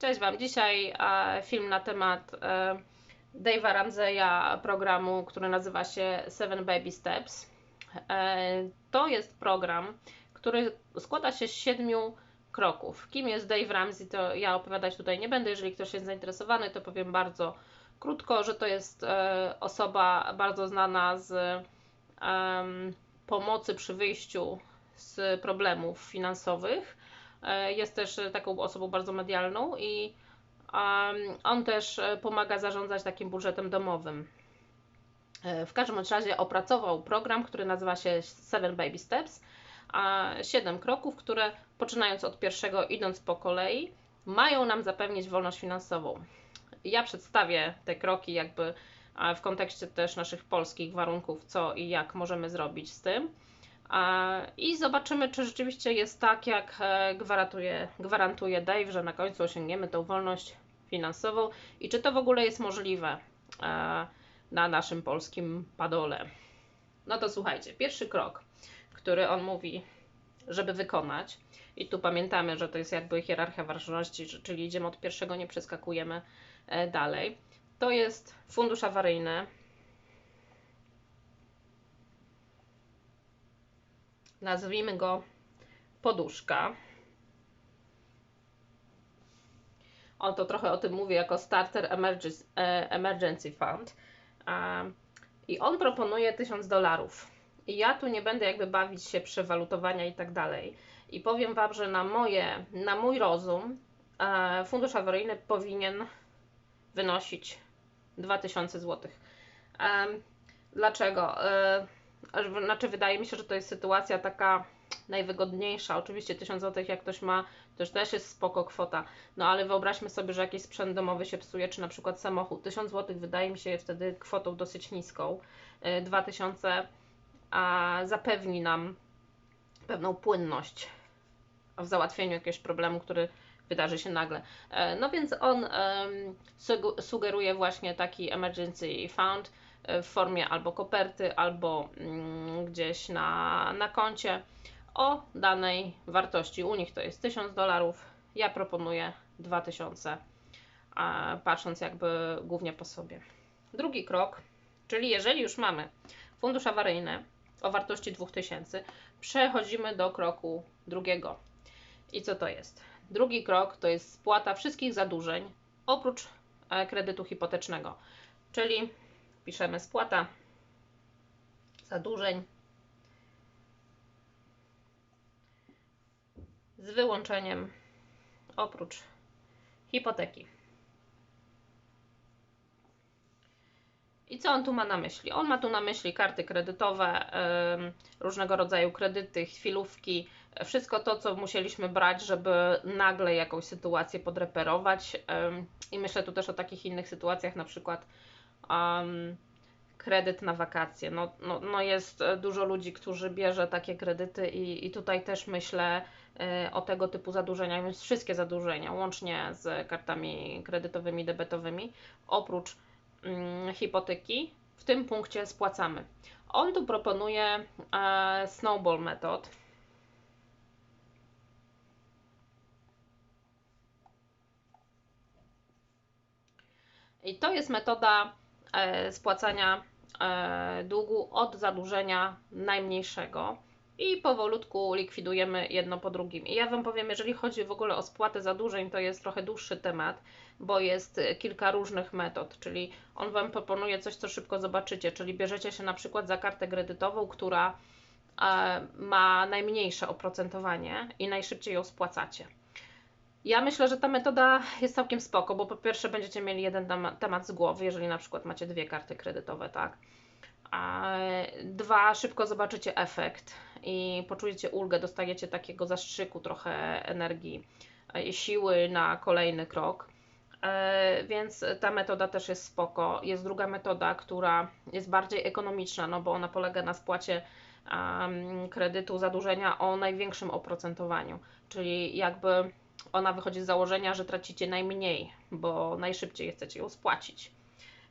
Cześć Wam. Dzisiaj e, film na temat e, Dave'a Ramseya programu, który nazywa się Seven Baby Steps. E, to jest program, który składa się z siedmiu kroków. Kim jest Dave Ramsey, to ja opowiadać tutaj nie będę. Jeżeli ktoś jest zainteresowany, to powiem bardzo krótko, że to jest osoba bardzo znana z pomocy przy wyjściu z problemów finansowych. E, Jest też taką osobą bardzo medialną i on też e, pomaga zarządzać takim budżetem domowym. E, W każdym razie opracował program, który nazywa się Seven Baby Steps, a 7 kroków, które poczynając od pierwszego, idąc po kolei, mają nam zapewnić wolność finansową. Ja przedstawię te kroki jakby w kontekście też naszych polskich warunków, co i jak możemy zrobić z tym. I zobaczymy, czy rzeczywiście jest tak, jak e, gwarantuje, gwarantuje Dave, że na końcu osiągniemy tą wolność finansową i czy to w ogóle jest możliwe e, na naszym polskim padole. No to słuchajcie, pierwszy krok, który on mówi, żeby wykonać, i tu pamiętamy, że to jest jakby hierarchia ważności, czyli idziemy od pierwszego, nie przeskakujemy e, dalej. To jest fundusz awaryjny. Nazwijmy go poduszka. On to trochę o tym mówi jako Starter Emergency, e, emergency Fund. I on proponuje 1000 dolarów. I ja tu nie będę jakby bawić się przewalutowania i tak dalej. I powiem Wam, że na, moje, na mój rozum e, fundusz awaryjny powinien wynosić 2000 zł. Dlaczego? E, Znaczy, wydaje mi się, że to jest sytuacja taka najwygodniejsza. Oczywiście 1000 zł, jak ktoś ma, to już też jest spoko kwota. No ale wyobraźmy sobie, że jakiś sprzęt domowy się psuje, czy na przykład samochód. 1000 zł wydaje mi się wtedy kwotą dosyć niską. E, 2000 a zapewni nam pewną płynność w załatwieniu jakiegoś problemu, który wydarzy się nagle. E, No więc on sugu- sugeruje właśnie taki emergency fund e, w formie albo koperty, albo mm, gdzieś na, na koncie o danej wartości. U nich to jest 1000 dolarów, ja proponuję 2000, a patrząc jakby głównie po sobie. Drugi krok, czyli jeżeli już mamy fundusz awaryjny o wartości 2000, przechodzimy do kroku drugiego. I co to jest? Drugi krok to jest spłata wszystkich zadłużeń oprócz e, kredytu hipotecznego. Czyli piszemy spłata zadłużeń z wyłączeniem oprócz hipoteki. I co on tu ma na myśli? On ma tu na myśli karty kredytowe, różnego rodzaju kredyty, chwilówki, wszystko to, co musieliśmy brać, żeby nagle jakąś sytuację podreperować. I myślę tu też o takich innych sytuacjach, na przykład em, kredyt na wakacje. No, no, no jest e, dużo ludzi, którzy bierze takie kredyty i, i tutaj też myślę e, o tego typu zadłużeniach, więc wszystkie zadłużenia, łącznie z kartami kredytowymi, debetowymi, oprócz mm, hipoteki, w tym punkcie spłacamy. On tu proponuje e, snowball method. I to jest metoda spłacania e, długu od zadłużenia najmniejszego i powolutku likwidujemy jedno po drugim. I ja Wam powiem, jeżeli chodzi w ogóle o spłatę zadłużeń, to jest trochę dłuższy temat, bo jest e, kilka różnych metod, czyli on Wam proponuje coś, co szybko zobaczycie, czyli bierzecie się na przykład za kartę kredytową, która e, ma najmniejsze oprocentowanie i najszybciej ją spłacacie. Ja myślę, że ta metoda jest całkiem spoko, bo po pierwsze będziecie mieli jeden tema- temat z głowy, jeżeli na przykład macie dwie karty kredytowe, tak? A dwa, szybko zobaczycie efekt i poczujecie ulgę, dostajecie takiego zastrzyku, trochę energii, e, siły na kolejny krok. E, Więc ta metoda też jest spoko. Jest druga metoda, która jest bardziej ekonomiczna, no bo ona polega na spłacie kredytu, zadłużenia o największym oprocentowaniu, czyli jakby ona wychodzi z założenia, że tracicie najmniej, bo najszybciej chcecie ją spłacić.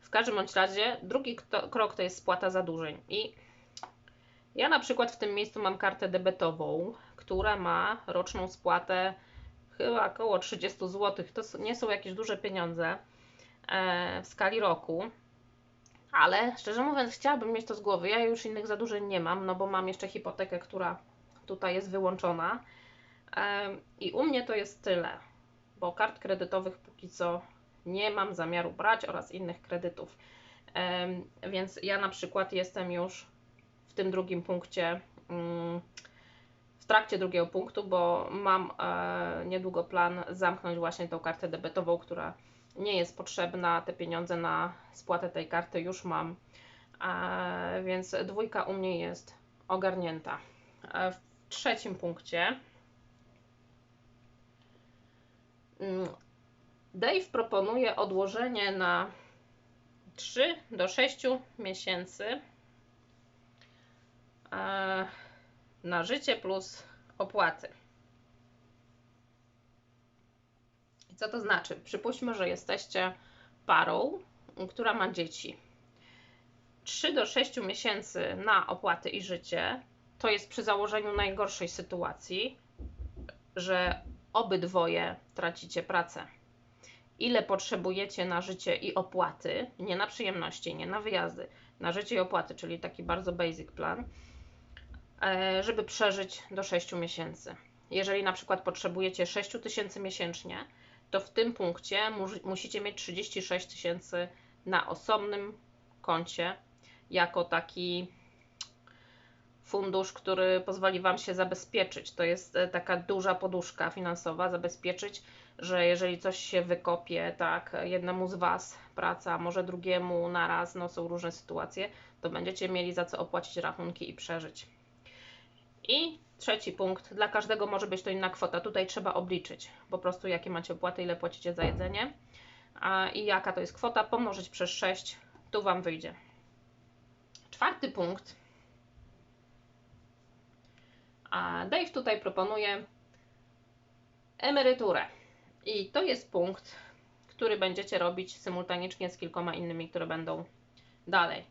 W każdym bądź razie drugi kto- krok to jest spłata zadłużeń. I ja na przykład w tym miejscu mam kartę debetową, która ma roczną spłatę chyba około 30 zł. To nie są jakieś duże pieniądze w skali roku. Ale szczerze mówiąc, chciałabym mieć to z głowy. Ja już innych zadłużeń nie mam, no bo mam jeszcze hipotekę, która tutaj jest wyłączona. I u mnie to jest tyle, bo kart kredytowych póki co nie mam zamiaru brać oraz innych kredytów. Więc ja na przykład jestem już w tym drugim punkcie, mm, w trakcie drugiego punktu, bo mam e, niedługo plan zamknąć właśnie tą kartę debetową, która nie jest potrzebna. Te pieniądze na spłatę tej karty już mam, więc dwójka u mnie jest ogarnięta. E, w trzecim punkcie Dave proponuje odłożenie na 3 do 6 miesięcy e, na życie plus opłaty. I co to znaczy? Przypuśćmy, że jesteście parą, która ma dzieci. 3 do 6 miesięcy na opłaty i życie to jest przy założeniu najgorszej sytuacji, że obydwoje tracicie pracę. Ile potrzebujecie na życie i opłaty, nie na przyjemności, nie na wyjazdy, na życie i opłaty, czyli taki bardzo basic plan, e, żeby przeżyć do 6 miesięcy. Jeżeli na przykład potrzebujecie 6 tysięcy miesięcznie, to w tym punkcie musicie mieć 36 tysięcy na osobnym koncie jako taki fundusz, który pozwoli Wam się zabezpieczyć. To jest e, taka duża poduszka finansowa, zabezpieczyć, że jeżeli coś się wykopie, tak, jednemu z Was praca, może drugiemu naraz, no są różne sytuacje, to będziecie mieli za co opłacić rachunki i przeżyć. I trzeci punkt, dla każdego może być to inna kwota. Tutaj trzeba obliczyć po prostu, jakie macie opłaty, ile płacicie za jedzenie a, i jaka to jest kwota, pomnożyć przez 6, tu Wam wyjdzie. Czwarty punkt a Dave tutaj proponuje emeryturę. I to jest punkt, który będziecie robić symultanicznie z kilkoma innymi, które będą dalej.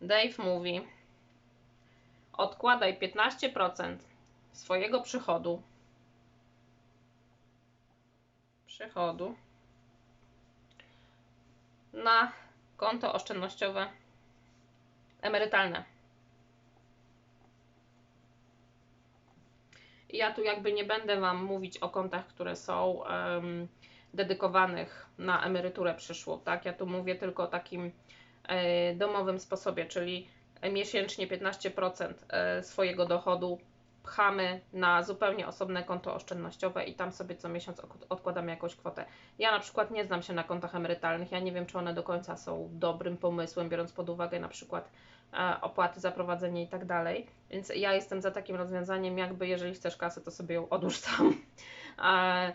Dave mówi: odkładaj 15% swojego przychodu przychodu na konto oszczędnościowe emerytalne. Ja tu jakby nie będę Wam mówić o kontach, które są um, dedykowanych na emeryturę przyszłą, tak? Ja tu mówię tylko o takim e, domowym sposobie, czyli miesięcznie 15% e, swojego dochodu pchamy na zupełnie osobne konto oszczędnościowe i tam sobie co miesiąc odkładamy jakąś kwotę. Ja na przykład nie znam się na kontach emerytalnych, ja nie wiem, czy one do końca są dobrym pomysłem, biorąc pod uwagę na przykład opłaty za prowadzenie i tak dalej. Więc ja jestem za takim rozwiązaniem, jakby jeżeli chcesz kasę, to sobie ją odłóż tam. E,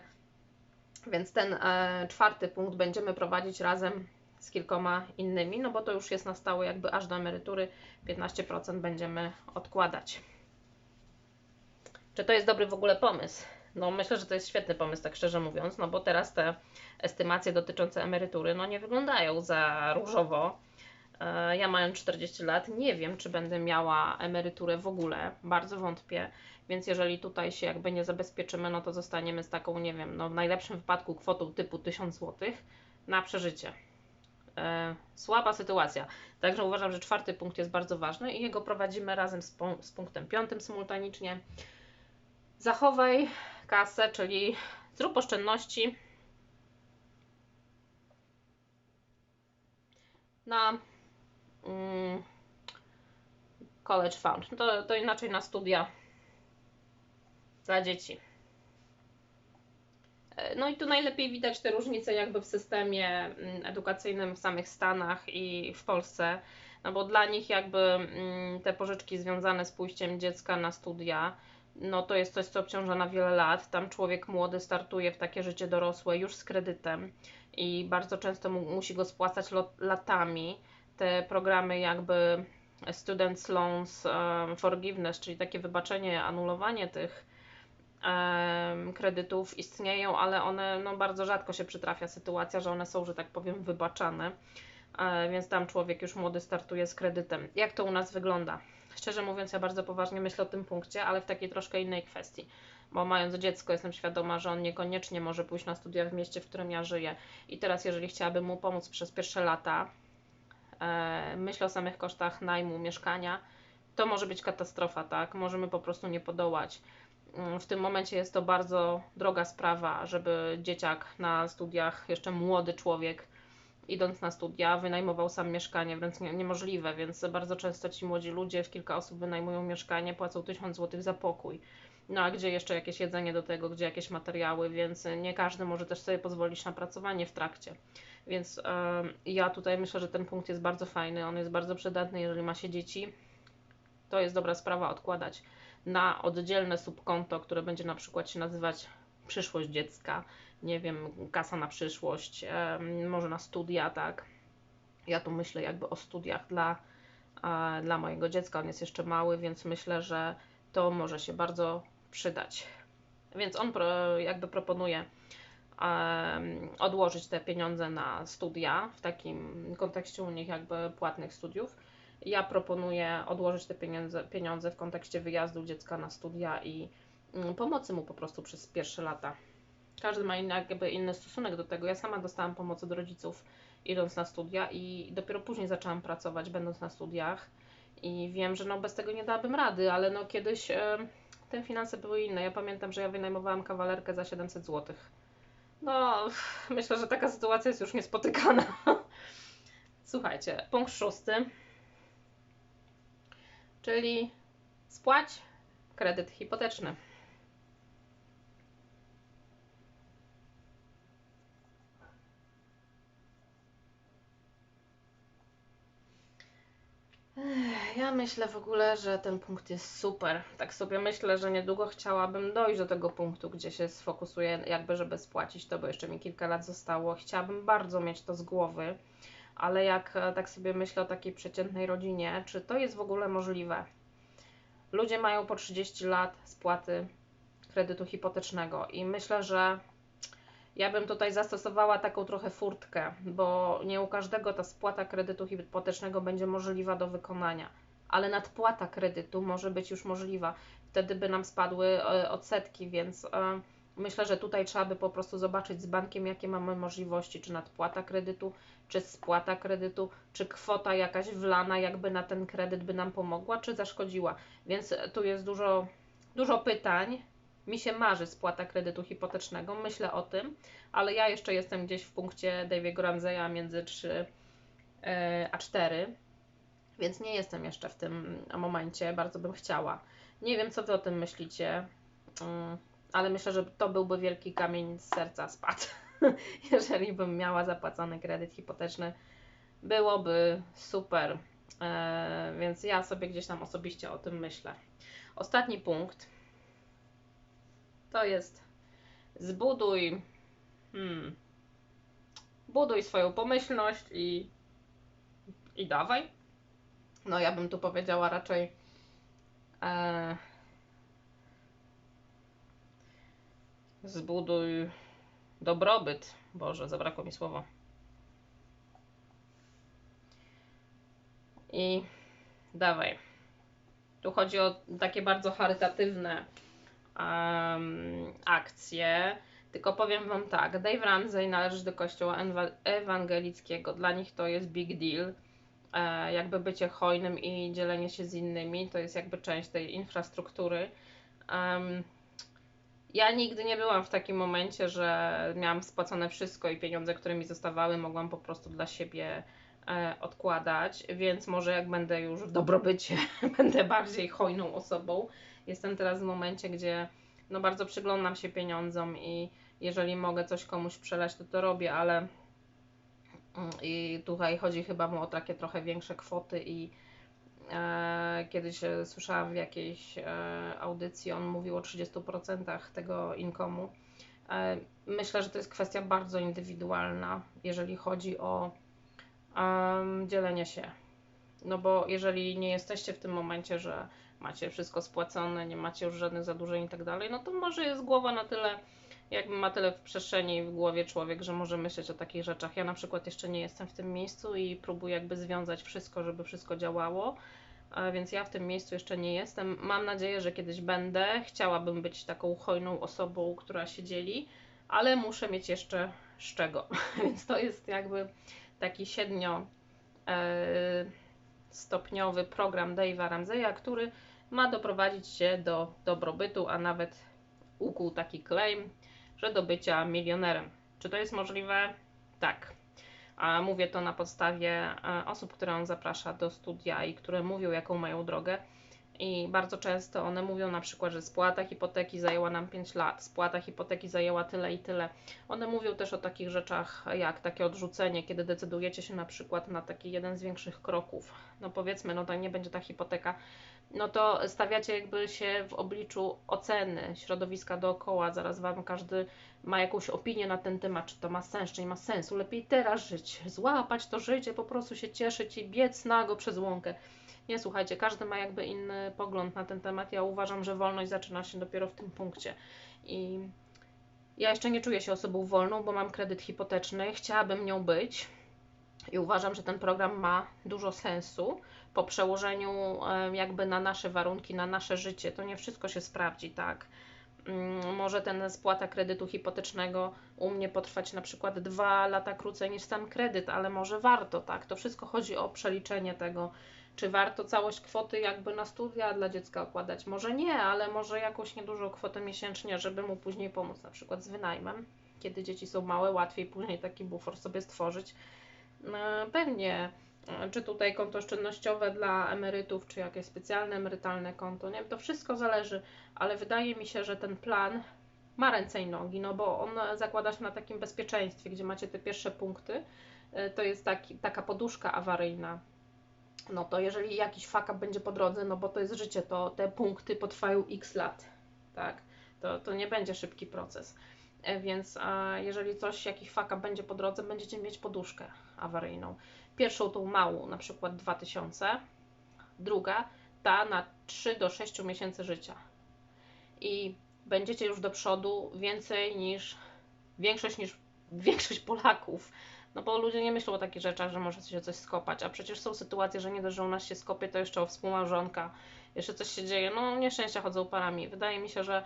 więc ten e, czwarty punkt będziemy prowadzić razem z kilkoma innymi, no bo to już jest na stałe jakby aż do emerytury 15% będziemy odkładać. Czy to jest dobry w ogóle pomysł? No myślę, że to jest świetny pomysł, tak szczerze mówiąc, no bo teraz te estymacje dotyczące emerytury no nie wyglądają za różowo. E, ja mając 40 lat nie wiem, czy będę miała emeryturę w ogóle. Bardzo wątpię. Więc jeżeli tutaj się jakby nie zabezpieczymy, no to zostaniemy z taką, nie wiem, no w najlepszym wypadku kwotą typu 1000 zł na przeżycie. E, słaba sytuacja. Także uważam, że czwarty punkt jest bardzo ważny i jego prowadzimy razem z, z punktem piątym symultanicznie. Zachowaj kasę, czyli zrób oszczędności na college Fund. No to, to inaczej na studia dla dzieci. E, no i tu najlepiej widać te różnice jakby w systemie mm, edukacyjnym w samych Stanach i w Polsce, no bo dla nich jakby mm, te pożyczki związane z pójściem dziecka na studia, no to jest coś, co obciąża na wiele lat. Tam człowiek młody startuje w takie życie dorosłe już z kredytem i bardzo często mu, musi go spłacać latami te programy jakby Students Loans Forgiveness, czyli takie wybaczenie, anulowanie tych kredytów istnieją, ale one no, bardzo rzadko się przytrafia sytuacja, że one są, że tak powiem, wybaczane. E, więc tam człowiek już młody startuje z kredytem. Jak to u nas wygląda? Szczerze mówiąc, ja bardzo poważnie myślę o tym punkcie, ale w takiej troszkę innej kwestii. bo mając dziecko jestem świadoma, że on niekoniecznie może pójść na studia w mieście, w którym ja żyję. I teraz jeżeli chciałabym mu pomóc przez pierwsze lata, myślę o samych kosztach najmu mieszkania, to może być katastrofa, tak? Możemy po prostu nie podołać. Mm, w tym momencie jest to bardzo droga sprawa, żeby dzieciak na studiach, jeszcze młody człowiek, idąc na studia, wynajmował sam mieszkanie, wręcz niemożliwe, więc bardzo często ci młodzi ludzie, w kilka osób wynajmują mieszkanie, płacą 1000 zł za pokój. No a gdzie jeszcze jakieś jedzenie do tego, gdzie jakieś materiały, więc nie każdy może też sobie pozwolić na pracowanie w trakcie. Więc ja tutaj myślę, że ten punkt jest bardzo fajny, on jest bardzo przydatny, jeżeli ma się dzieci. To jest dobra sprawa odkładać na oddzielne subkonto, które będzie na przykład się nazywać przyszłość dziecka, nie wiem, kasa na przyszłość, może na studia, tak. Ja tu myślę jakby o studiach dla, dla mojego dziecka, on jest jeszcze mały, więc myślę, że to może się bardzo przydać. Więc on jakby proponuje odłożyć te pieniądze na studia w takim kontekście u nich jakby płatnych studiów. Ja proponuję odłożyć te pieniądze, pieniądze w kontekście wyjazdu dziecka na studia i um, pomocy mu po prostu przez pierwsze lata. Każdy ma inny, jakby inny stosunek do tego. Ja sama dostałam pomoc od rodziców idąc na studia i dopiero później zaczęłam pracować będąc na studiach i wiem, że no bez tego nie dałabym rady, ale no kiedyś te finanse były inne. Ja pamiętam, że ja wynajmowałam kawalerkę za 700 zł. No, myślę, że taka sytuacja jest już niespotykana. Słuchajcie, punkt szósty, czyli spłać kredyt hipoteczny. Ja myślę w ogóle, że ten punkt jest super. Tak sobie myślę, że niedługo chciałabym dojść do tego punktu, gdzie się sfokusuję, jakby żeby spłacić to, bo jeszcze mi kilka lat zostało. Chciałabym bardzo mieć to z głowy, ale jak e, tak sobie myślę o takiej przeciętnej rodzinie, czy to jest w ogóle możliwe? Ludzie mają po 30 lat spłaty kredytu hipotecznego i myślę, że ja bym tutaj zastosowała taką trochę furtkę, bo nie u każdego ta spłata kredytu hipotecznego będzie możliwa do wykonania, ale nadpłata kredytu może być już możliwa. Wtedy by nam spadły e, odsetki, więc e, myślę, że tutaj trzeba by po prostu zobaczyć z bankiem, jakie mamy możliwości, czy nadpłata kredytu, czy spłata kredytu, czy kwota jakaś wlana jakby na ten kredyt by nam pomogła, czy zaszkodziła. Więc tu jest dużo, dużo pytań, mi się marzy spłata kredytu hipotecznego, myślę o tym, ale ja jeszcze jestem gdzieś w punkcie Daviego Ramseya między 3 e, a 4, więc nie jestem jeszcze w tym momencie, bardzo bym chciała. Nie wiem, co Wy o tym myślicie, mm, ale myślę, że to byłby wielki kamień z serca spadł, jeżeli bym miała zapłacony kredyt hipoteczny. Byłoby super, e, więc ja sobie gdzieś tam osobiście o tym myślę. Ostatni punkt to jest zbuduj, hmm, buduj swoją pomyślność i, i dawaj. No ja bym tu powiedziała raczej e, zbuduj dobrobyt. Boże, zabrakło mi słowa. I dawaj. Tu chodzi o takie bardzo charytatywne um, akcje. Tylko powiem Wam tak, Dave Ramsey należy do kościoła ewangelickiego. Dla nich to jest big deal. E, jakby bycie hojnym i dzielenie się z innymi to jest jakby część tej infrastruktury. Ja nigdy nie byłam w takim momencie, że miałam spłacone wszystko i pieniądze, które mi zostawały, mogłam po prostu dla siebie e, odkładać, więc może jak będę już w dobrobycie, będę bardziej hojną osobą jestem teraz w momencie, gdzie no bardzo przyglądam się pieniądzom i jeżeli mogę coś komuś przelać, to to robię, ale i tutaj chodzi chyba mu o takie trochę większe kwoty i e, kiedyś e, słyszałam w jakiejś e, audycji, on mówił o 30% tego inkomu. E, myślę, że to jest kwestia bardzo indywidualna, jeżeli chodzi o dzielenie się. No bo jeżeli nie jesteście w tym momencie, że macie wszystko spłacone, nie macie już żadnych zadłużeń i tak dalej, no to może jest głowa na tyle, jakby ma tyle w przestrzeni w głowie człowiek, że może myśleć o takich rzeczach. Ja na przykład jeszcze nie jestem w tym miejscu i próbuję jakby związać wszystko, żeby wszystko działało. więc ja w tym miejscu jeszcze nie jestem. Mam nadzieję, że kiedyś będę. Chciałabym być taką hojną osobą, która się dzieli, ale muszę mieć jeszcze z czego. Więc to jest jakby taki siedmio e, stopniowy program Dave'a Ramseya, który ma doprowadzić się do dobrobytu, a nawet ukuł taki claim, że do bycia milionerem. Czy to jest możliwe? Tak. A mówię to na podstawie e, osób, które on zaprasza do studia i które mówią, jaką mają drogę. I bardzo często one mówią na przykład, że spłata hipoteki zajęła nam 5 lat, spłata hipoteki zajęła tyle i tyle. One mówią też o takich rzeczach jak takie odrzucenie, kiedy decydujecie się na przykład na taki jeden z większych kroków. No powiedzmy, no to nie będzie ta hipoteka, no to stawiacie jakby się w obliczu oceny środowiska dookoła. Zaraz Wam każdy ma jakąś opinię na ten temat, czy to ma sens, czy nie ma sensu. Lepiej teraz żyć, złapać to życie, po prostu się cieszyć i biec nago przez łąkę. Nie, słuchajcie, każdy ma jakby inny pogląd na ten temat. Ja uważam, że wolność zaczyna się dopiero w tym punkcie. I ja jeszcze nie czuję się osobą wolną, bo mam kredyt hipoteczny, chciałabym nią być. I uważam, że ten program ma dużo sensu po przełożeniu jakby na nasze warunki, na nasze życie. To nie wszystko się sprawdzi, tak? Mm, może ten spłata kredytu hipotecznego u mnie potrwać na przykład dwa lata krócej niż sam kredyt, ale może warto, tak? To wszystko chodzi o przeliczenie tego, czy warto całość kwoty jakby na studia dla dziecka okładać? Może nie, ale może jakąś niedużą kwotę miesięcznie, żeby mu później pomóc, na przykład z wynajmem. Kiedy dzieci są małe, łatwiej później taki bufor sobie stworzyć. No, pewnie, czy tutaj konto oszczędnościowe dla emerytów, czy jakieś specjalne emerytalne konto, nie wiem, to wszystko zależy, ale wydaje mi się, że ten plan ma ręce i nogi, no bo on zakłada się na takim bezpieczeństwie, gdzie macie te pierwsze punkty, e, to jest taki, taka poduszka awaryjna, no to jeżeli jakiś fuck będzie po drodze, no bo to jest życie, to te punkty potrwają x lat, tak? To, to nie będzie szybki proces. E, więc jeżeli coś, jakiś fuck będzie po drodze, będziecie mieć poduszkę awaryjną. Pierwszą tą małą, na przykład 2000, druga ta na 3 do 6 miesięcy życia. I będziecie już do przodu więcej niż większość niż większość Polaków no bo ludzie nie myślą o takich rzeczach, że może się coś skopać, a przecież są sytuacje, że nie dość, że u nas się skopie, to jeszcze o współmałżonka, jeszcze coś się dzieje. No nieszczęścia chodzą parami. Wydaje mi się, że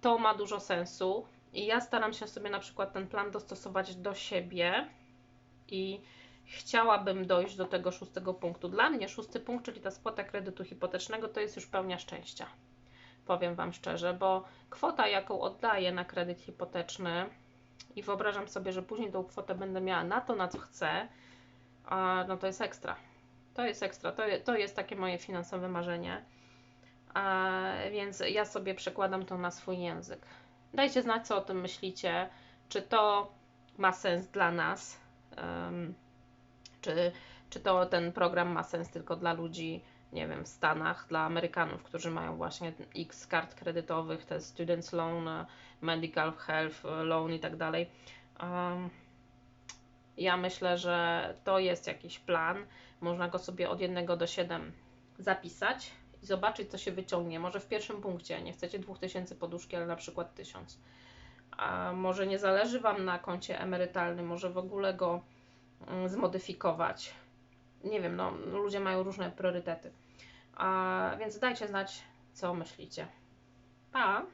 to ma dużo sensu i ja staram się sobie na przykład ten plan dostosować do siebie i chciałabym dojść do tego szóstego punktu. Dla mnie szósty punkt, czyli ta spłata kredytu hipotecznego, to jest już pełnia szczęścia. Powiem Wam szczerze, bo kwota, jaką oddaję na kredyt hipoteczny, i wyobrażam sobie, że później tą kwotę będę miała na to, na co chcę, no to jest ekstra. To jest ekstra, to, to jest takie moje finansowe marzenie. Więc ja sobie przekładam to na swój język. Dajcie znać, co o tym myślicie. Czy to ma sens dla nas? Um, czy, czy to ten program ma sens tylko dla ludzi, nie wiem, w Stanach, dla Amerykanów, którzy mają właśnie x kart kredytowych, te Students Loan, medical health loan i tak dalej. Ja myślę, że to jest jakiś plan. Można go sobie od 1 do 7 zapisać i zobaczyć, co się wyciągnie. Może w pierwszym punkcie nie chcecie 2000 poduszki, ale na przykład 1000. A może nie zależy Wam na koncie emerytalnym, może w ogóle go zmodyfikować. Nie wiem, no, ludzie mają różne priorytety. A, więc dajcie znać, co myślicie. Pa!